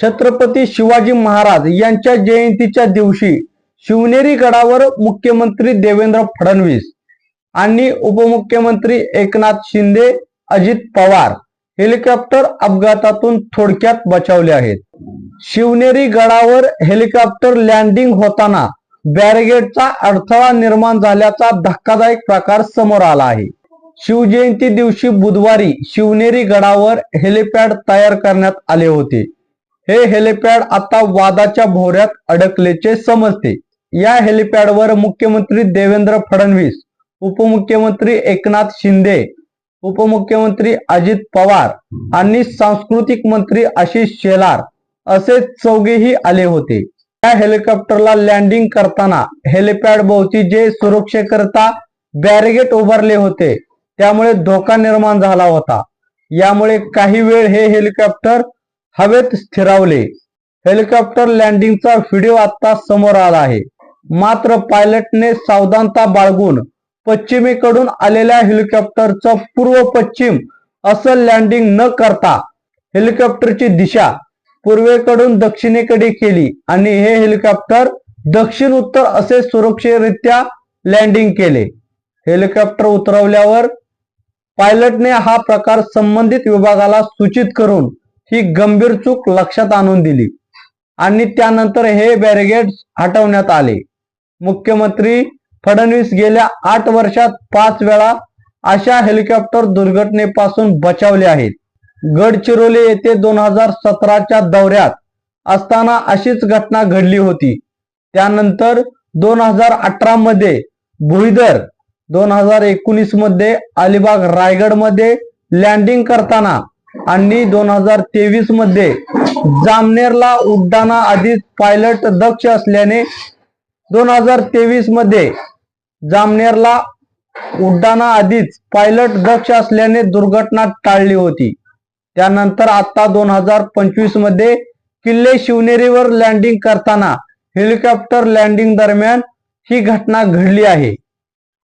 छत्रपती शिवाजी महाराज यांच्या जयंतीच्या दिवशी शिवनेरी गडावर मुख्यमंत्री देवेंद्र फडणवीस आणि उपमुख्यमंत्री एकनाथ शिंदे अजित पवार हेलिकॉप्टर अपघातातून थोडक्यात बचावले आहेत. शिवनेरी गडावर हेलिकॉप्टर लँडिंग होताना बॅरिगेडचा अडथळा निर्माण झाल्याचा धक्कादायक प्रकार समोर आला आहे. शिवजयंती दिवशी बुधवारी शिवनेरी गडावर हेलिपॅड तयार करण्यात आले होते. हे हेलिपॅड आता वादाच्या भोवऱ्यात अडकल्याचे समजते. या हेलिपॅडवर मुख्यमंत्री देवेंद्र फडणवीस उपमुख्यमंत्री एकनाथ शिंदे उपमुख्यमंत्री अजित पवार आणि सांस्कृतिक मंत्री आशिष शेलार असे चौघेही आले होते. या हेलिकॉप्टरला लँडिंग करताना हेलिपॅड भोवती जे सुरक्षेकरता बॅरिगेट उभारले होते त्यामुळे धोका निर्माण झाला होता. यामुळे काही वेळ हे हेलिकॉप्टर हवेत स्थिरावले. हेलिकॉप्टर लँडिंगचा व्हिडिओ आता समोर आला आहे. मात्र पायलटने सावधानता बाळगून पश्चिमेकडून आलेल्या हेलिकॉप्टरचं पूर्व पश्चिम असं लँडिंग न करता हेलिकॉप्टरची दिशा पूर्वेकडून दक्षिणेकडे केली आणि हे हेलिकॉप्टर दक्षिण उत्तर असे सुरक्षितरित्या लँडिंग केले. हेलिकॉप्टर उतरवल्यावर पायलटने हा प्रकार संबंधित विभागाला सूचित करून ही गंभीर चूक लक्षात आणून दिली. आणि त्यानंतर हे बॅरिगेड हटवण्यात आले. मुख्यमंत्री फडणवीस गेल्या आठ वर्षात पाच वेळा अशा हेलिकॉप्टर दुर्घटनेपासून बचावले आहेत. गडचिरोली येथे दोन हजार सतराच्या दौऱ्यात असताना अशीच घटना घडली होती. त्यानंतर दोन हजार अठरा मध्ये भुईदर दोन हजार एकोणीसमध्ये अलिबाग रायगडमध्ये लँडिंग करताना आणि दोन हजार तेवीसमध्ये जामनेरला उड्डाणा आधीच पायलट दक्ष असल्याने दोन हजार तेवीसमध्ये जामनेरला उड्डाणा आधीच पायलट दक्ष असल्याने दुर्घटना टाळली होती. त्यानंतर आता दोन हजार पंचवीसमध्ये किल्ले शिवनेरीवर लँडिंग करताना हेलिकॉप्टर लँडिंग दरम्यान ही घटना घडली आहे.